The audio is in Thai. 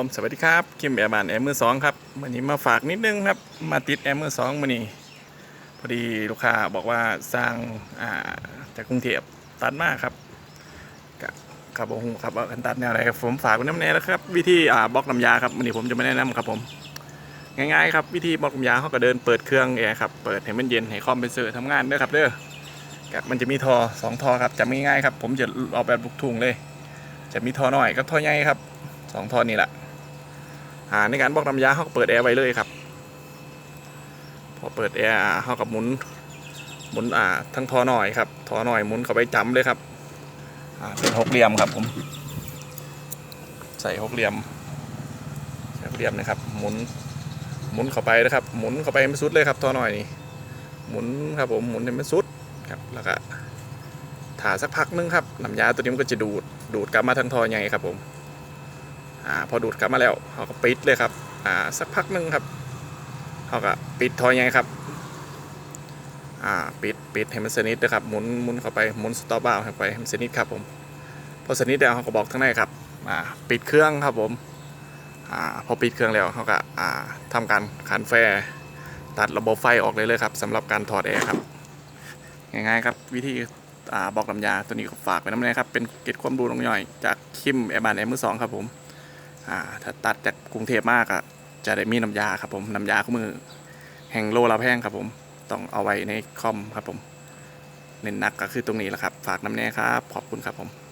ผมสวัสดีครับคิมแอร์บานแอร์มือสองครับวันนี้มาฝากนิดนึงครับมาติดแอร์มือสองวันนี้พอดีลูกค้าบอกว่าสร้างาจากกรุงเทพตัดมากครับกับครับผมครับว่ากันตัดแนวอะไรครับผมฝากไว้น้ำแน่แล้วครับวิธีอ่าบล็อกน้ำยาครับวันนี้ผมจะไม่แนะนำครับผมง่ายๆครับวิธีบล็อกน้ำยาเขาก็เดินเปิดเครื่องแอร์ครับเปิดให้มันเย็นให้คอมเพรสเซอร์ทำงานด้อครับเด้อครับมันจะมีทอสองทอครับจำง่ายๆครับผมจะออกแบบลูกทุ่งเลย จะมีทอหน่อยกับทอใหญ่ครับสองทอนี่แหละ ในการบอกน้ำยาเขาก็เปิดแอร์ไว้เลยครับ พอเปิดแอร์เขากับหมุนหมุนอ่าทั้งทอหน่อยครับทอหน่อยหมุนเข้าไปจำเลยครับเป็นหกเหลี่ยมครับผม ใส่หกเหลี่ยมใส่หกเหลี่ยมนะครับ หมุนหมุนเข้าไปนะครับ หมุนเข้าไปให้มันสุดเลยครับทอหน่อยนี่หมุนครับผมหมุนให้มันสุดครับแล้วก็ถ่าสักพักนึงครับน้ำยาตัวนี้มันก็จะดูดดูดกลับมาทั้งทอใหญ่ครับผม อ่าพอดูดกลับมาแล้วเขาก็ปิดเลยครับอ่าสักพักหนึ่งครับเขาก็ปิดทอยไงครับอ่าปิดปิดให้มันสนิทนะครับหมุนหมุนเข้าไปหมุนสต็อปบ้าเข้าไปให้มันสนิทครับผมพอสนิทแล้วเขาก็บอกทั้งในครับอ่าปิดเครื่องครับผมอ่าพอปิดเครื่องแล้วเขาก็อ่าทำการคันแฟร์ตัดระบบไฟออกเลยเลยครับสำหรับการถอดแอร์ครับง่ายๆครับวิธีอบอกลำยาตัวนี้ฝากไว้น้ำแน่ครับ เป็นเกร็ดความรู้น้องย่อย จากคิมแอร์บานแอร์มือสองครับผม อ่าถ้าตัดจากกรุงเทพมากอะจะได้มีน้ำยาครับผมน้ำยาคู่มือ แห่งโลละแพงครับผมต้องเอาไว้ในคอมครับผม เน้นหนักก็คือตรงนี้แหละครับ ฝากน้ำแน่ครับ ขอบคุณครับผม